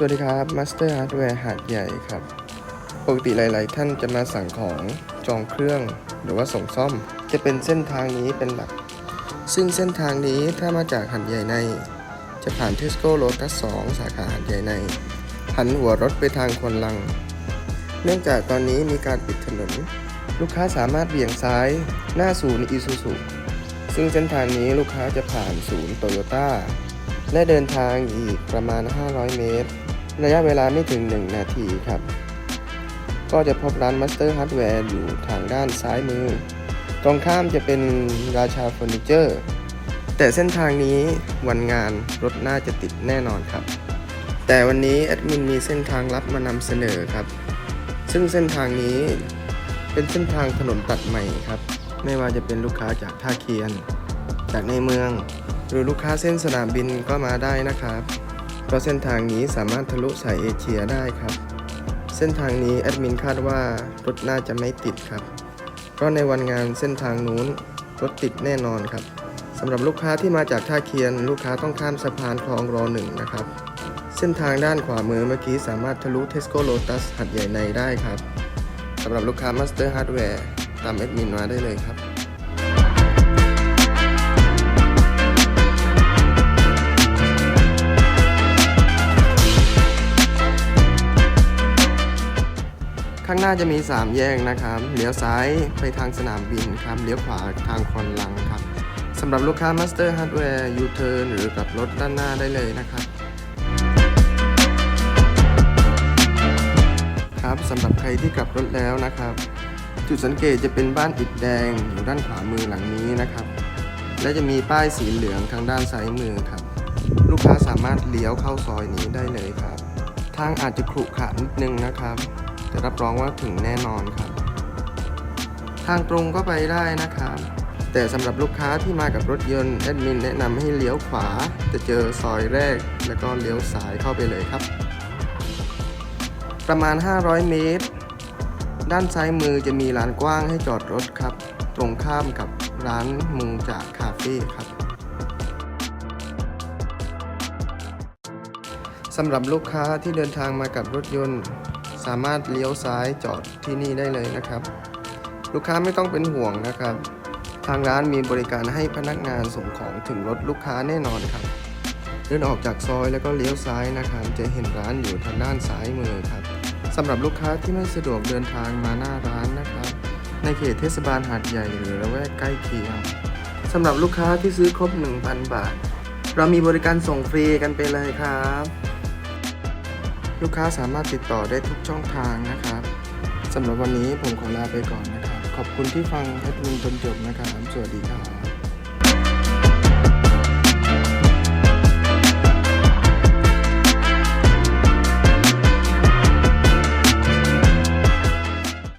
สวัสดีครับ Master Hardware หาดใหญ่ครับ ปกติหลาย ๆ ท่านจะมาสั่งของจองเครื่องหรือว่าส่งซ่อม จะเป็นเส้นทางนี้เป็นหลัก ซึ่งเส้นทางนี้ถ้ามาจากหัดใหญ่ใน จะผ่าน Tesco Lotus 2 สาขาหัดใหญ่ในหันหัวรถไปทางควนลัง เนื่องจากตอนนี้มีการปิดถนน ลูกค้าสามารถเบี่ยงซ้ายหน้าศูนย์อีซูซุซึ่งเส้นทางนี้ลูกค้าจะผ่านศูนย์โตโยต้าและเดินทางอีกประมาณ 500 เมตร ระยะเวลาไม่ถึง 1 นาทีครับ ก็จะพบร้าน Master Hardware อยู่ทางด้านซ้ายมือ ตรงข้ามจะเป็นราชาเฟอร์นิเจอร์ แต่เส้นทางนี้วันงานรถน่าจะติดแน่นอนครับ แต่วันนี้แอดมินมีเส้นทางลับมานำเสนอครับ ซึ่งเส้นทางนี้เป็นเส้นทางถนนตัดใหม่ครับ ไม่ว่าจะเป็นลูกค้าจากท่าเคียน จากในเมือง หรือลูกค้าเส้นสนามบินก็มาได้นะครับ เพราะเส้นทางนี้สามารถทะลุสายเอเชียได้ครับ เส้นทางนี้แอดมินคาดว่ารถน่าจะไม่ติดครับ เพราะในวันงานเส้นทางนู้นรถติดแน่นอนครับสำหรับลูกค้าที่มาจากท่าเคียน ลูกค้าต้องข้ามสะพานคลองรอหนึ่งนะครับ เส้นทางด้านขวามือเมื่อกี้สามารถทะลุ Tesco Lotus หัดใหญ่ในได้ครับสำหรับลูกค้า Master Hardware ตามแอดมินมาได้เลยครับ ข้างหน้าจะมี 3 แยกนะครับเลี้ยวซ้ายไปทางสนามบินครับเลี้ยวขวาทางคอนลังครับสำหรับลูกค้า Master Hardware U-turn หรือกลับรถด้านหน้าได้เลยนะครับ ครับสำหรับใครที่กลับรถแล้วนะครับ จุดสังเกตจะเป็นบ้านอิฐแดงอยู่ด้านขวามือหลังนี้นะครับ และจะมีป้ายสีเหลืองทางด้านซ้ายมือครับ ลูกค้าสามารถเลี้ยวเข้าซอยนี้ได้เลยครับ ทางอาจจะขรุขระนิดนึงนะครับ แต่รับรองว่าถึงแน่นอนครับ ทางตรงก็ไปได้นะครับ แต่สำหรับลูกค้าที่มากับรถยนต์แอดมินแนะนำให้เลี้ยวขวา จะเจอซอยแรก แล้วก็เลี้ยวซ้ายเข้าไปเลยครับ ประมาณ 500 เมตร ด้านซ้ายมือจะมีลานกว้างให้จอดรถครับ ตรงข้ามกับร้านมุงจากคาเฟ่ครับสำหรับลูกค้าที่เดินทางมากับรถยนต์ สามารถเลี้ยวซ้ายจอดที่นี่ได้เลยนะครับ ลูกค้าไม่ต้องเป็นห่วงนะครับ ทางร้านมีบริการให้พนักงานส่งของถึงรถลูกค้าแน่นอนครับ เดินออกจากซอยแล้วก็เลี้ยวซ้ายนะครับ จะเห็นร้านอยู่ทางด้านซ้ายมือครับสำหรับลูกค้าที่ไม่สะดวกเดินทางมาหน้าร้านนะครับ ในเขตเทศบาลหาดใหญ่หรือละแวกใกล้เคียงสำหรับลูกค้าที่ซื้อครบ 1,000 บาท เรามีบริการส่งฟรีกันไปเลยครับ ลูกค้าสามารถติดต่อได้ทุกช่องทางนะครับสำหรับวันนี้ผมขอลาไปก่อนนะครับ ขอบคุณที่ฟังแอดมินจนจบนะครับ สวัสดีครับ